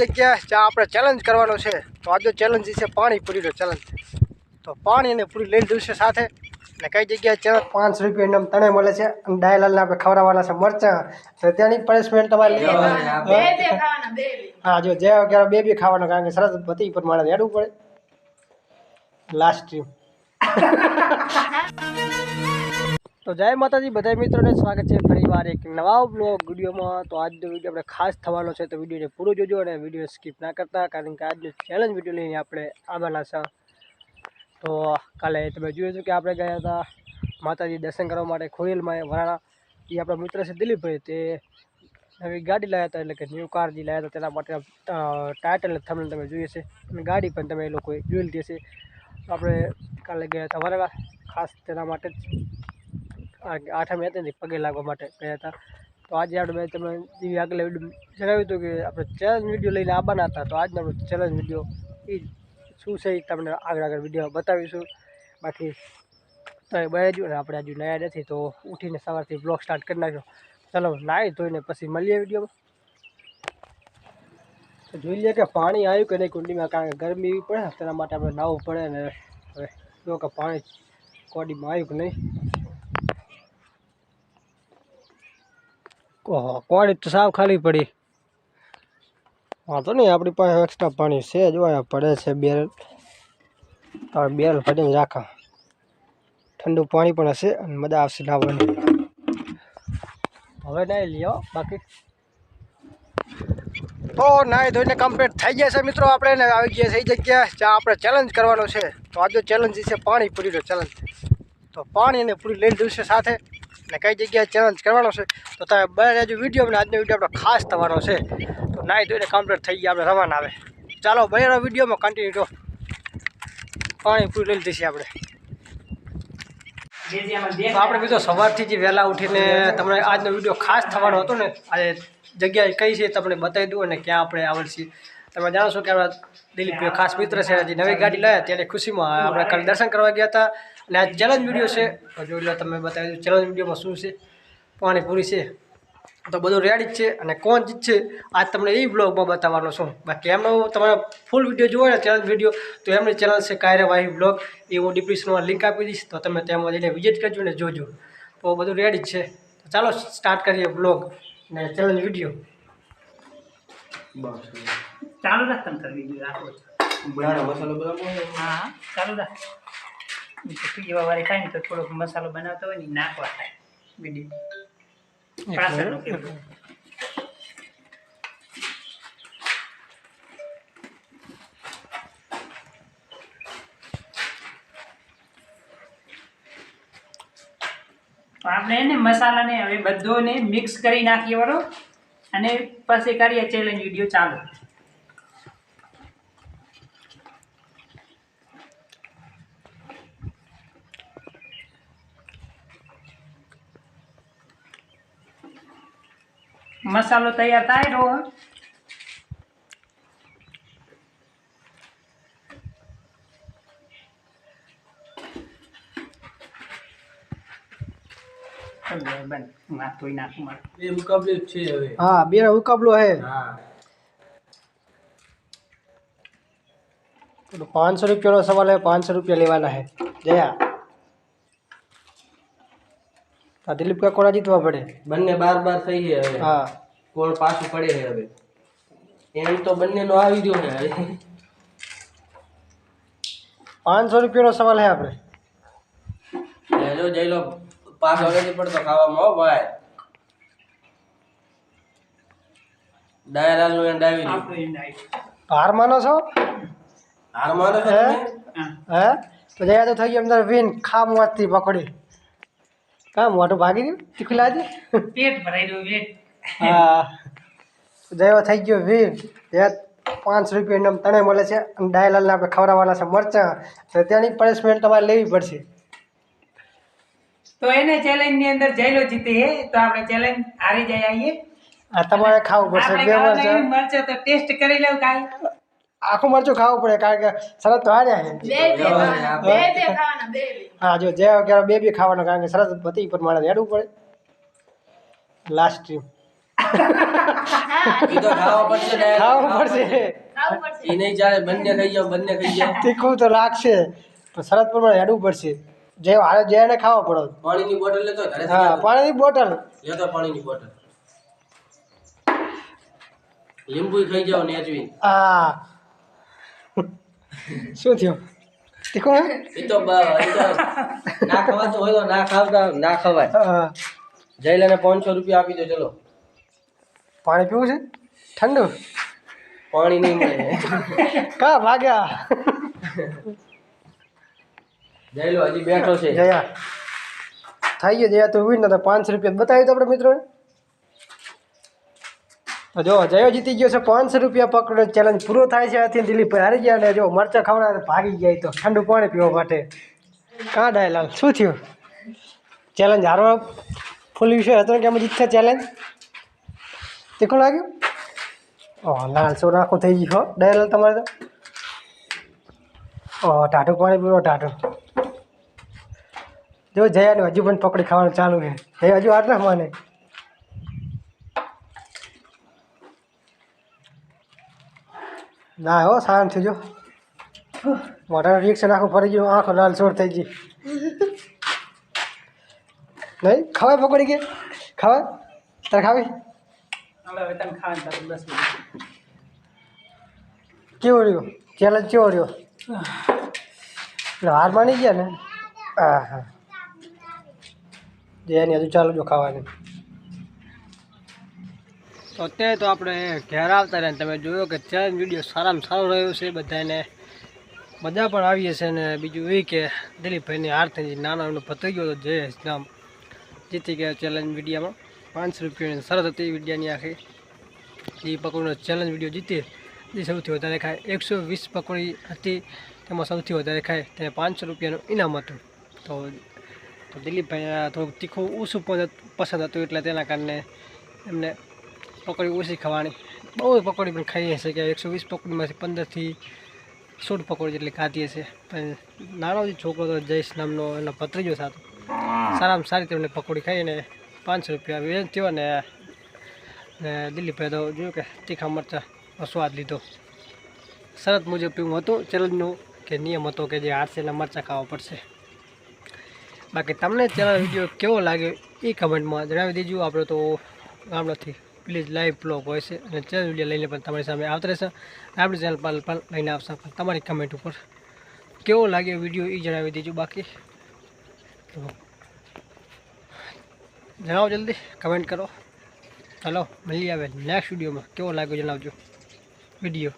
જગ્યા જ્યાં આપણે ચેલેન્જ કરવાનો છે તો આજનો ચેલેન્જ છે પાણીપુરીનો ચેલેન્જ તો પાણી અને પૂરી લઈ લીધું છે સાથે. અને કઈ જગ્યાએ ચેલેન્જ પાંચસો રૂપિયા એમ તણે મળે છે અને ડાયલાલને આપણે ખવડાવવાના છે મરચાં. તો ત્યાંની પનિશમેન્ટ તમારે. હા. જો જે વગેરે બે બે ખાવાનો કારણ કે સરસ પતિ પર માણસ હેડવું પડે. લાસ્ટ સ્ટ્રીમ તો જય માતાજી બધા મિત્રોને સ્વાગત છે ફરીવાર એક નવા વિડીયોમાં. તો આજનો વીડિયો આપણે ખાસ થવાનો છે, તો વિડીયોને પૂરો જોજો અને વીડિયો સ્કીપ ના કરતા, કારણ કે આજનો ચેલેન્જ વીડિયો લઈને આપણે આવેલા છે. તો કાલે તમે જોયું હતું કે આપણે ગયા હતા માતાજી દર્શન કરવા માટે ખોયલમાં વરાણા. એ આપણા મિત્ર છે દિલીપભાઈ, તે નવી ગાડી લાવ્યા હતા, એટલે કે ન્યૂ કાર જે લાવ્યા હતા, તેના માટે ટાઇટલ થમને તમે જોઈએ છે અને ગાડી પણ તમે એ લોકોએ જોઈ લીધી હશે આપણે કાલે ગયા હતા વરાણા, ખાસ તેના માટે જ. આઠમ હતી ને, પગે લાગવા માટે ગયા હતા. તો આજે આપણે મેં તમને એવી આગળ જણાવ્યું હતું કે આપણે ચેલેન્જ વીડિયો લઈને આવવાના હતા. તો આજનો આપણો ચેલેન્જ વીડિયો એ શું છે એ તમને આગળ આગળ વીડિયો બતાવીશું. બાકી તમે બહાર અને આપણે હજુ નયા નથી, તો ઉઠીને સવારથી બ્લોગ સ્ટાર્ટ કરી નાખ્યો. ચાલો, નાહી ધોઈને પછી મળીએ વિડીયોમાં તો જોઈ લઈએ કે પાણી આવ્યું કે નહીં કુંડીમાં, કારણ કે ગરમી એવી પડે તેના માટે આપણે નાહવું પડે ને, હવે જો કે પાણી કોડીમાં આવ્યું કે નહીં. કોડી તો સાવ ખાલી પડી. વાંધો નહીં, આપણી પાસે એક્સ્ટ્રા પાણી છે જો અહીંયા પડે છે બેરલ હવે બેરલ ભરીને રાખા. ઠંડુ પાણી પણ હશે અને મજા આવશે નાહવાની હવે નાહી લ્યો, બાકી. તો નાહી ધોઈને કમ્પ્લીટ થઈ ગયા છે મિત્રો, આપણે આવી ગયા છે એ જગ્યા જ્યાં આપણે ચેલેન્જ કરવાનો છે. તો આજે ચેલેન્જ છે પાણી પૂરીનો ચેલેન્જ તો પાણી અને પૂરી લઈ લીધું સાથે. અને કઈ જગ્યાએ ચેલેન્જ કરવાનો છે, તો તમે બહાર હજુ વીડિયો અને આજનો વીડિયો આપણો ખાસ થવાનો છે. તો નાહી ધોઈને કમ્પ્લીટ થઈ ગયા, આપણે રવાના આવે ચાલો બહાર વિડીયોમાં કન્ટિન્યુ તો પાણી પૂરી લઈ લીધી છે આપણે. આપણે બીજો સવારથી જે વહેલા ઉઠીને તમને આજનો વીડિયો ખાસ થવાનો હતો ને, આજે જગ્યાએ કઈ છે તમને બતાવી દઉં અને ક્યાં આપણે આવડશે તમે જાણો છો કે આપણા દિલીપ ખાસ મિત્ર છે જે નવી ગાડી લાવ્યા ત્યારે ખુશીમાં આપણે કાલે દર્શન કરવા ગયા હતા. અને આ ચેલેન્જ વીડિયો છે. તો જોઈ લો તમે બતાવી દઉં. ચેલેન્જ વિડીયોમાં શું છે? પાણીપુરી છે. તો બધું રેડી જ છે અને કોણ જીતશે? આજ તમને એ બ્લોગમાં બતાવવાનો છું. બાકી એમનો તમારે ફૂલ વીડિયો જોવો ને ચેનલ વીડિયો તો એમની ચેનલ છે કાયરાવાહી બ્લોગ એ હું ડિસ્ક્રિપ્શનમાં લિંક આપી દઈશ. તો તમે તેમાં જઈને વિઝિટ કરજો ને જોજો. તો બધું રેડી જ છે. તો ચાલો સ્ટાર્ટ કરીએ બ્લોગ ને ચેલેન્જ વીડિયો ચાલુ રાખ તમ વીડિયો રાખો હા ચાલુ રાખ. પીવા વાળી થાય ને તો થોડોક મસાલો બનાવતો હોય ને નાખવા થાય. કેવું? આપણે એને મસાલાને હવે બધોને મિક્સ કરી નાખીએ બરો અને પછી કરીએ ચેલેન્જ વીડિયો ચાલુ. મસાલો તૈયાર થાય રો બન ના તોય નાખું મારે એ મુકાબલે જ છે હવે હા બે મુકાબલો હે હા તો પાંચસો રૂપિયાનો સવાલ હે પાંચસો રૂપિયા લેવાના હે જયા આ દિલીપ કા કોના જીતવા પડે બંને બાર બાર થઈ છે હવે. હા. કોણ પાછું પડે છે હવે. એમ તો બંનેનો આવી રહ્યો છે હવે. પાંચસો રૂપિયાનો સવાલ હે આપણે. હેલો જઈ લો પાછો નથી પડતો ખાવામાં હો ભાઈ. ડાયરાલનું એન્ડ આવી રહ્યું આપણું end આવ્યું. હાર માનો છો? હાર માનો છો હે? તમે? હા? હે તો જયા તો થઈ ગયું અંદર વિન ખામ વાતથી પકડી. કામ મોટું ભાગી ગયું? તીખું લાજી પેટ ભરાઈ ગયું પેટ હા. જયો થઈ ગયો વીર જયા પાંચ રૂપિયા એમ તણે મળે છે. અને ડાયલાલને આપણે ખવડાવવાના છે મરચાં. તો ત્યાંની પનિશમેન્ટ તમારે લેવી પડશે. તો એને ચેલેન્જની અંદર જઈલો જીતે હે. તો આપણે ચેલેન્જ હારી જાય આવીએ આ તમારે ખાવું પડશે. બે મરચાં. મરચાં તો ટેસ્ટ કરી લઉં કાંઈ આખું મરચું ખાવું પડે કારણ કે શરત તો હાર્યા છે. બે બે ખાવાના, બે બે ખાવાના, બે બે. હા જો જે વગેરે બે બે ખાવાનું કારણ કે શરત પતિ પર મારે હેડવું પડે. લાસ્ટ સ્ટ્રીમ ઈ તો ખાવા પડશે ને. ખાવું પડશે. ખાવું પડશે. ઈ નહીં ચાલે બંને ખાઈ જાઓ બંને ખાઈ જાઓ. તીખું તો લાગશે પણ શરત પ્રમાણે હેડવું પડશે. જે હારે જેને ખાવા પડો. પાણીની બોટલ લેતો હોય ઘરેથી હા લેતો. પાણીની બોટલ. લેતો પાણીની બોટલ. લીંબુ ખાઈ જાઓ નેચવી આ શું થયું? તીખું એ તો ના ખવાતું હોય તો ના ખાવતા ના ખવાય. જઈ લઈને પાંચસો રૂપિયા આપી દો ચલો. પાણી પીવું છે? ઠંડુ? પાણી નહીં મળે. કા ભાગ્યા? જયલો હજી બેઠો છે. જયા. થઈ ગયો જયા તો ઊભી નતા. પાંચસો રૂપિયા બતાવી તો આપણે મિત્રોને. તો જો, જયો જીતી ગયો છે, પાંચસો રૂપિયા પકડો. ચેલેન્જ પૂરો થાય છે, આથી દિલીપ હારી ગયા ને જો, મરચા ખવડાવે ભાગી ગયા તો. ઠંડુ પાણી પીવા માટે. કાં ડાયલાલ શું થયું? ચેલેન્જ હારવા ફૂલ વિષય હતો કે અમે જીતશે ચેલેન્જ તીખું લાગ્યું? ઓ, લાલ સો નાખું થઈ ગયું, હો. ડાયલાલ તમારે તો? ઓ, ટાઢું પાણી પીવો, ટાઢું. જો, જયાનું હજુ પણ પકડી ખાવાનું ચાલુ છે. જય હજુ આટલા માને ના હો શાંત જો મોઢાનું રિએક્શન આખું ફરી ગયું આંખો લાલ સોર થઈ ગઈ. નહીં ખવાય પકડી ગઈ ખવાય તારે ખાવી? કેવો રહ્યો? ચેલેન્જ કેવો રહ્યો? એટલે હાર માની ગયા ને? હા હા જયાની હજુ ચાલુ જો ખાવાની. તો અત્યારે તો આપણે ઘેર આવતા રહ્યા તમે જોયો કે ચેલેન્જ વીડિયો સારામાં સારો રહ્યો છે બધાને મજા પણ આવીએ છે ને બીજું એ કે દિલીપભાઈની ગઈ. નાનો એમનો પતી ગયો હતો, જયેશ નામ. જીતી ગયા ચેલેન્જ વિડીયામાં પાંચસો રૂપિયાની સરસ હતી વિડીયાની આખી. એ પકોડીનો ચેલેન્જ વીડિયો જીતે. એ સૌથી વધારે ખાય. એકસો વીસ પકોડી હતી, તેમાં સૌથી વધારે ખાય. તેને પાંચસો રૂપિયાનું ઇનામ હતું. તો તો દિલીપભાઈ થોડુંક તીખું, ઓછું પસંદ હતું એટલે તેના કારણે એમને પકોડી ઓછી ખાવાની. બહુ પકોડી પણ ખાઈ હશે કે એકસો વીસ પકોડીમાંથી પંદરથી સોળ પકોડી જેટલી ખાધી હશે પણ નાનો જે છોકરો હતો જયેશ નામનો, એનો ભત્રીજો સાથે સારામાં સારી તેમને પકોડી ખાઈને પાંચસો રૂપિયા વેચ થયો ને દિલીપભાઈ તો જોયું કે તીખા મરચાં સ્વાદ લીધો. શરત મુજબ એવું હતું, ચેલેન્જનું કે નિયમ હતો કે જે હારશે એટલે મરચાં ખાવા પડશે. બાકી તમને ચેનલ વીડિયો કેવો લાગ્યો એ કમેન્ટમાં જણાવી દેજો. આપણે તો ગામડાથી પ્લીઝ લાઈવ બ્લોગ હોય છે અને ચેનલ વીડિયો લઈને પણ તમારી સામે આવતા રહેશે. આપણી ચેનલ પર પણ લઈને આવશે પણ તમારી કમેન્ટ ઉપર. કેવો લાગ્યો વીડિયો એ જણાવી દેજો બાકી. જણાવો જલ્દી કમેન્ટ કરો. ચાલો મળી આવે નેક્સ્ટ વિડીયોમાં કેવો લાગ્યો જણાવજો વીડિયો.